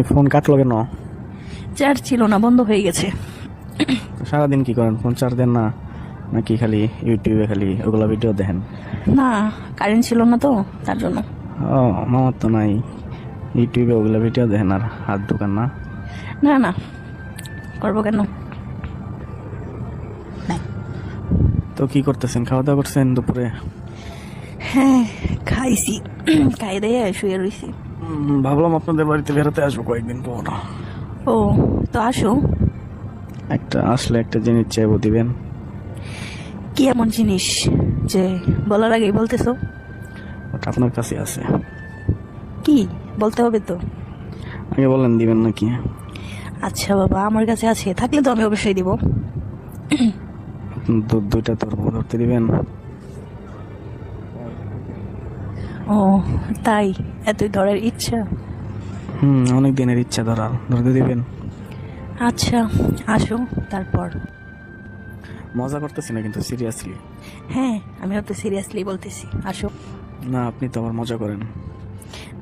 মামি ফোন কাটলো কেন? চার্জ ছিল না বন্ধ হয়ে গেছে। সারাদিন কি করেন? ফোন চার্জ দেন না? নাকি খালি ইউটিউবে খালি ওগুলো ভিডিও দেখেন? না কারেন্ট ছিল না তো তার জন্য। ও মামার তো নাই। ইউটিউবে ওগুলো ভিডিও দেখেন আর হাত ঢুকান না। না না। করব কেন? তো কি করতেছেন? খাওয়া দাওয়া করছেন দুপুরে? হ্যাঁ খাইছি। খাই দিয়ে শুয়ে রইছি। উম, ভাবলাম আপনাদের বাড়িতে বেরোতে আসব কয়েকদিন পর। ও তো আসো। একটা আসলে একটা জিনিস চাইব দিবেন? কি এমন জিনিস যে বলার আগেই বলতেছো? ওটা আপনার কাছে আছে। কি? বলতে হবে তো। আগে বলেন দিবেন নাকি? আচ্ছা বাবা আমার কাছে আছে। থাকলে তো আমি অবশ্যই দিব। দুইটা ধরবো ধরতে দিবেন। ও তাই? এতই ধরার ইচ্ছা? হুম অনেক দিনের ইচ্ছা ধরার। ধরতে দিবেন? আচ্ছা আসো তারপর। মজা করতেছি না কিন্তু সিরিয়াসলি হ্যাঁ আমিও তো সিরিয়াসলি বলতেছি আসো। না আপনি তো আবার মজা করেন।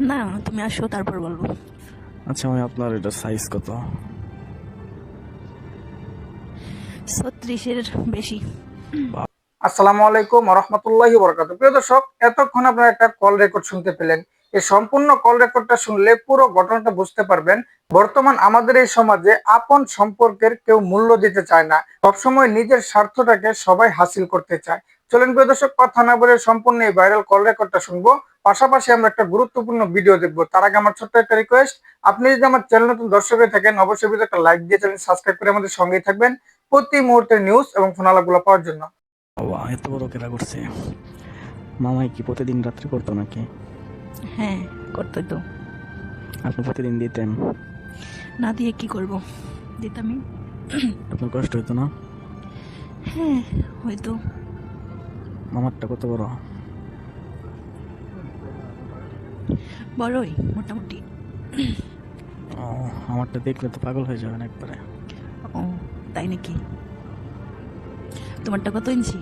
না তুমি আসো তারপর বলব। আচ্ছা আমি আপনার এটা সাইজ কত? ছত্রিশের বেশি। আসসালামু আলাইকুম রহমতুল্লাহি বরকাত প্রিয় দর্শক, এতক্ষণ আপনারা একটা কল রেকর্ড শুনতে পেলেন। এই সম্পূর্ণ কল রেকর্ডটা শুনলে পুরো ঘটনাটা বুঝতে পারবেন। বর্তমান আমাদের এই সমাজে আপন সম্পর্কের কেউ মূল্য দিতে চায় না। সবসময় নিজের স্বার্থটাকে সবাই হাসিল করতে চায়। চলেন প্রিয় দর্শক, কথা না বলে সম্পূর্ণ এই ভাইরাল কল রেকর্ডটা শুনব। পাশাপাশি আমরা একটা গুরুত্বপূর্ণ ভিডিও দেখব। তার আগে আমার ছোট্ট একটা রিকোয়েস্ট আপনি যদি আমার চ্যানেল নতুন দর্শক হয়ে থাকেন, অবশ্যই একটা লাইক দিয়ে চ্যানেল সাবস্ক্রাইব করে আমাদের সঙ্গেই থাকবেন। প্রতি মুহূর্তের নিউজ এবং ফোনালাগুলো পাওয়ার জন্য। বাবা এত বড় কেরা করছে। মামাই কি প্রতিদিন রাত্রে করতো নাকি? হ্যাঁ করতে তো। আপনি প্রতিদিন দিতেন? না দিয়ে কি করব? দিতামই। আপনার কষ্ট হতো না? হ্যাঁ হয়তো মামারটা কত বড়? বড়ই মোটামুটি। ও আমারটা দেখলে তো পাগল হয়ে যাবেন একবারে। ও তাই নাকি? তোমারটা কত ইঞ্চি?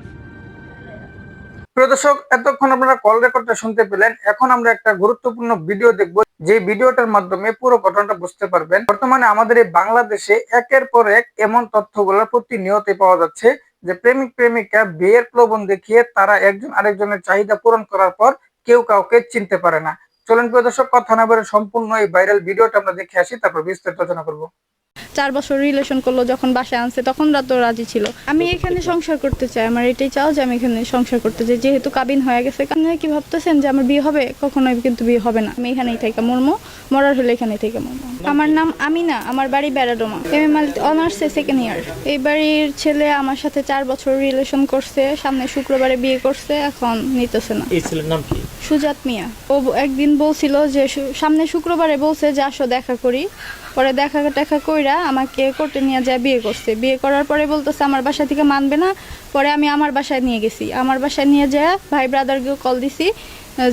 প্রিয় দর্শক, এতক্ষণ আপনারা কল রেকর্ডটা শুনতে পেলেন। এখন আমরা একটা গুরুত্বপূর্ণ ভিডিও দেখব। যে ভিডিওটার মাধ্যমে পুরো ঘটনাটা বুঝতে পারবেন। বর্তমানে আমাদের এই বাংলাদেশে একের পর এক এমন তথ্যগুলো প্রতিনিয়ত পাওয়া যাচ্ছে যে প্রেমিক, প্রেমিকা বিয়ের প্রলোভন দেখিয়ে তারা একজন আরেকজনের চাহিদা পূরণ করার পর কেউ কাউকে চিনতে পারে না। চলেন প্রিয় দর্শক, কথা না বলে সম্পূর্ণ এই ভাইরাল ভিডিওটা আমরা দেখে আসি, তারপর বিস্তারিত আলোচনা করব। চার বছর রিলেশন করল, যখন বাসায় আনছে, তখন তো রাজি ছিল। আমি এখানে সংসার করতে চাই, আমার এটাই চাও যে আমি এখানে সংসার করতে চাই। যেহেতু কাবিন হয়ে গেছে, আপনি কি ভাবতেছেন যে আমার বিয়ে হবে? কখনোই কিন্তু বিয়ে হবে না। আমি এখানেই থাকা মর্ম, মরার হলে এখানেই থেকে মর্ম। আমার নাম আমিনা, আমার বাড়ি বেড়াডোমা এম এম আল অনার্সে সেকেন্ড ইয়ার এই বাড়ির ছেলে আমার সাথে চার বছর রিলেশন করছে, সামনে শুক্রবারে বিয়ে করছে, এখন নিতেছে না। এই ছেলের নাম কি? সুজাত মিয়া। ও একদিন বলছিল যে সামনে শুক্রবারে বলছে যে আসো দেখা করি। পরে দেখা টেখা কইরা আমাকে কোর্টে নিয়ে যায় বিয়ে করছে। বিয়ে করার পরে বলতেছে আমার বাসা থেকে মানবে না। পরে আমি আমার বাসায় নিয়ে গেছি। আমার বাসায় নিয়ে যায় ভাই ব্রাদারকেও কল দিছি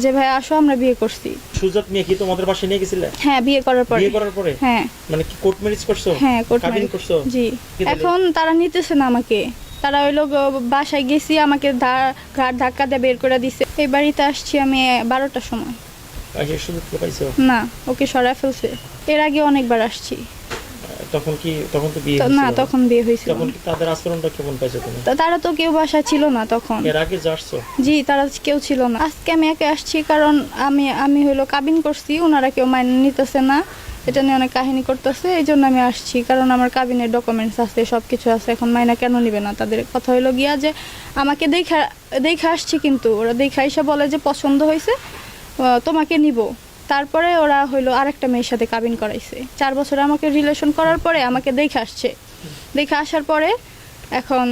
যে ভাই আসো আমরা বিয়ে করছি। সুজাত মিয়া কি তোমাদের বাসায় নিয়ে গেছিলে? হ্যাঁ বিয়ে করার পরে। বিয়ে করার পরে? হ্যাঁ। মানে কি কোর্ট ম্যারেজ করছ? হ্যাঁ কোর্ট marriage। করছ? জি। এখন তারা নিতেছে না আমাকে। তারা ওই লোক বাসায় গেছি আমাকে ঘাট ধাক্কা দিয়ে বের করে দিছে। এই বাড়িতে আসছি আমি বারোটার সময়। না ওকে সরায় ফেলছে। এর আগে অনেকবার আসছি। তখন কি তখন তো বিয়ে না তখন বিয়ে হয়েছিল। তখন কি তাদের আচরণটা কেমন পাইছো তুমি? তারা তো কেউ বাসায় ছিল না তখন। এর আগে যে জি তারা কেউ ছিল না। আজকে আমি একে আসছি কারণ আমি আমি হলো কাবিন করছি ওনারা কেউ মাইনে নিতেছে না। এটা নিয়ে অনেক কাহিনী করতেছে এই জন্য আমি আসছি। কারণ আমার কাবিনের ডকুমেন্টস আছে সব কিছু আছে। এখন মাইনা কেন নিবে না? তাদের কথা হলো গিয়া যে আমাকে দেখা, দেখে আসছি কিন্তু। ওরা দেখা এসে বলে যে পছন্দ হয়েছে তোমাকে নিব। তারপরে ওরা হইল আরেকটা মেয়ের সাথে কাবিন করাইছে। চার বছর আমাকে রিলেশন করার পরে আমাকে দেখে আসছে। দেখে আসার পরে এখন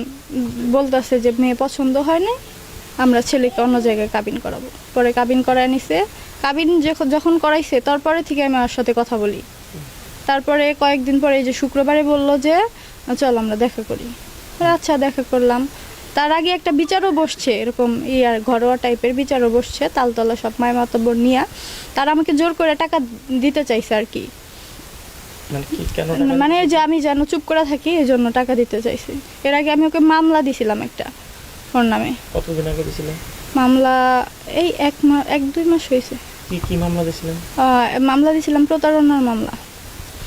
বলতেছে যে মেয়ে পছন্দ হয় নাই আমরা ছেলেকে অন্য জায়গায় কাবিন করাবো। পরে কাবিন করায় নিছে কাবিন যখন যখন করাইছে তারপরে থেকে আমি ওর সাথে কথা বলি। তারপরে কয়েকদিন পরে এই যে শুক্রবারে বলল যে চল আমরা দেখা করি। আচ্ছা দেখা করলাম। তার আগে একটা বিচারও বসছে এরকম ইয়ার ঘরোয়া টাইপের বিচারও বসছে তালতলা সব মায় মাতব্বর নিয়ে। তারা আমাকে জোর করে টাকা দিতে চাইছে আর কি। মানে টাকা মানে যে আমি যেন চুপ করে থাকি এই জন্য টাকা দিতে চাইছি। এর আগে আমি ওকে মামলা দিছিলাম একটা ওর নামে। কতদিন আগে দিছিলেন? মামলা এই এক মাস এক দুই মাস হয়েছে। কি কি মামলা দিছিলেন? মামলা দিছিলাম প্রতারণার মামলা।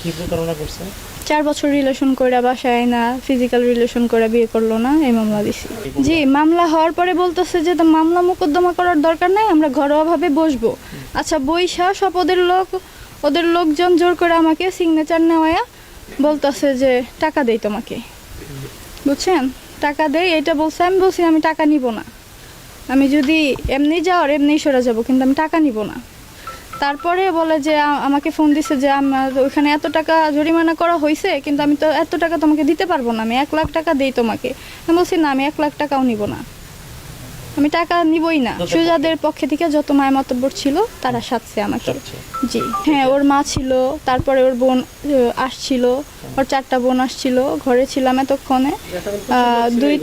কি প্রতারণা করছে? চার বছর রিলেশন করে বাসায় না ফিজিক্যাল রিলেশন করে বিয়ে করল না এই মামলা দিছি। জি মামলা হওয়ার পরে বলতেছে যে মামলা মোকদ্দমা করার দরকার নাই আমরা ঘরোয়াভাবে বসবো। আচ্ছা বৈশা সব ওদের লোক ওদের লোকজন জোর করে আমাকে সিগনেচার নেওয়া বলতেছে যে টাকা দেই তোমাকে। বুঝছেন? টাকা দেই এটা বলছে আমি বলছি আমি টাকা নিব না। আমি যদি এমনি যাওয়ার এমনি সরে যাব কিন্তু আমি টাকা নিব না। তারপরে বলে যে আমাকে ফোন দিছে যে, আমার ওইখানে এত টাকা জরিমানা করা হয়েছে কিন্তু আমি তো এত টাকা তোমাকে দিতে পারব না, আমি এক লাখ টাকা দিই তোমাকে। আমি বলছি, না, আমি এক লাখ টাকাও নিব না। আমি টাকা নিবই না। সুজাদের পক্ষে থেকে যত মায় মতব্বর ছিল তারা সাথছে আমাকে। জি। হ্যাঁ ওর মা ছিল তারপরে ওর বোন আসছিল ওর চারটা বোন আসছিল ঘরে ছিলাম এতক্ষণে। দুই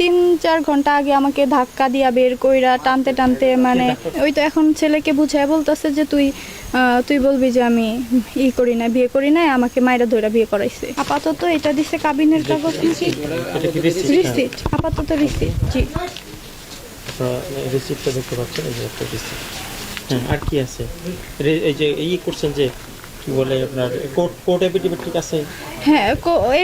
তিন চার ঘণ্টা আগে আমাকে ধাক্কা দিয়া বের কইরা টানতে টানতে মানে ওই তো এখন ছেলেকে বুঝায় বলতেছে যে তুই তুই বলবি যে আমি ই করি না বিয়ে করি না আমাকে মায়েরা ধইরা বিয়ে করাইছে। আপাতত এটা দিছে কাবিনের কাগজ রিসিট। আপাতত রিসিট জি। রিসিপ্টটা দেখতে পাচ্ছেন, এই যে একটা রিসিপ্ট হ্যাঁ আর কি আছে? এই যে এই করছেন যে, কি বলে আপনার কোর্ট কোর্ট এফিডেভিট ঠিক আছে? হ্যাঁ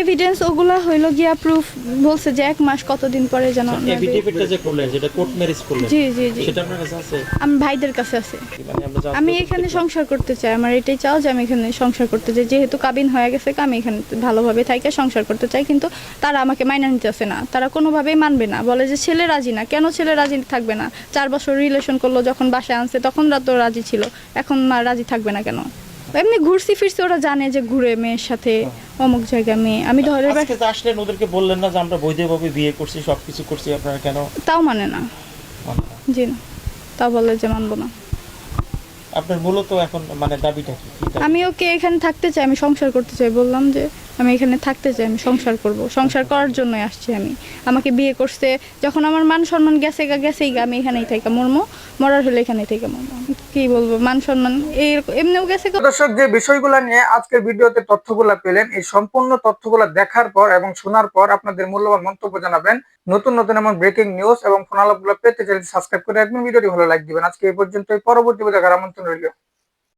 এভিডেন্স ওগুলা হইল গিয়া প্রুফ বলছে যে এক মাস কতদিন পরে যেন এফিডেভিটটা যে করলেন যেটা কোর্ট ম্যারেজ করলেন জি জি জি। সেটা আপনার কাছে আছে? আমি ভাইদের কাছে আছে। মানে আমি এখানে সংসার করতে চাই। আমার এটাই চাও যে আমি এখানে সংসার করতে চাই। যেহেতু কাবিন হয়ে গেছে আমি এখানে ভালোভাবে থাইকে সংসার করতে চাই। কিন্তু তারা আমাকে মাইনা নিতেছে না। তারা কোনোভাবেই মানবে না। বলে যে ছেলে রাজি না। কেন ছেলে রাজি থাকবে না? চার বছর রিলেশন করল যখন বাসায় আনছে তখন রা তো রাজি ছিল। এখন রাজি থাকবে না কেন? এমনি ঘুরছি ফিরছি ওরা জানে যে ঘুরে মেয়ের সাথে অমুক জায়গা মেয়ে আমি ধরে আজকে যে আসলেন ওদেরকে বললেন না যে আমরা বৈধভাবে বিয়ে করছি সব কিছু করছি আপনারা কেন? তাও মানে না। মানলেন জি না। তা বলে যে মানবো না। আপনার মূলত এখন মানে দাবিটা কি? আমি ওকে এখানে থাকতে চাই, আমি সংসার করতে চাই। বললাম যে, আমি এখানে থাকতে চাই, আমি সংসার করব। সংসার করার জন্যই আসছি আমি। আমাকে বিয়ে করছে, যখন আমার মান সম্মান গেছে গা, গেছেই গা, আমি এখানেই থাকা মরমো। মরার হলে এখানেই থেকে মরমো। কি বলব, মান সম্মান এমনিও গেছে। দর্শক, যে বিষয়গুলো নিয়ে আজকের ভিডিওতে তথ্যগুলো পেলেন, এই সম্পূর্ণ তথ্যগুলো দেখার পর এবং শোনার পর আপনাদের মূল্যবান মন্তব্য জানাবেন। নতুন নতুন এমন ব্রেকিং নিউজ এবং ফোনালাপগুলো পেতে চাইলে সাবস্ক্রাইব করে রাখবেন। ভিডিওটি ভালো দিবেন। আজকে এই পর্যন্তই। পরবর্তী দেখার আমন্ত্রণ রইল।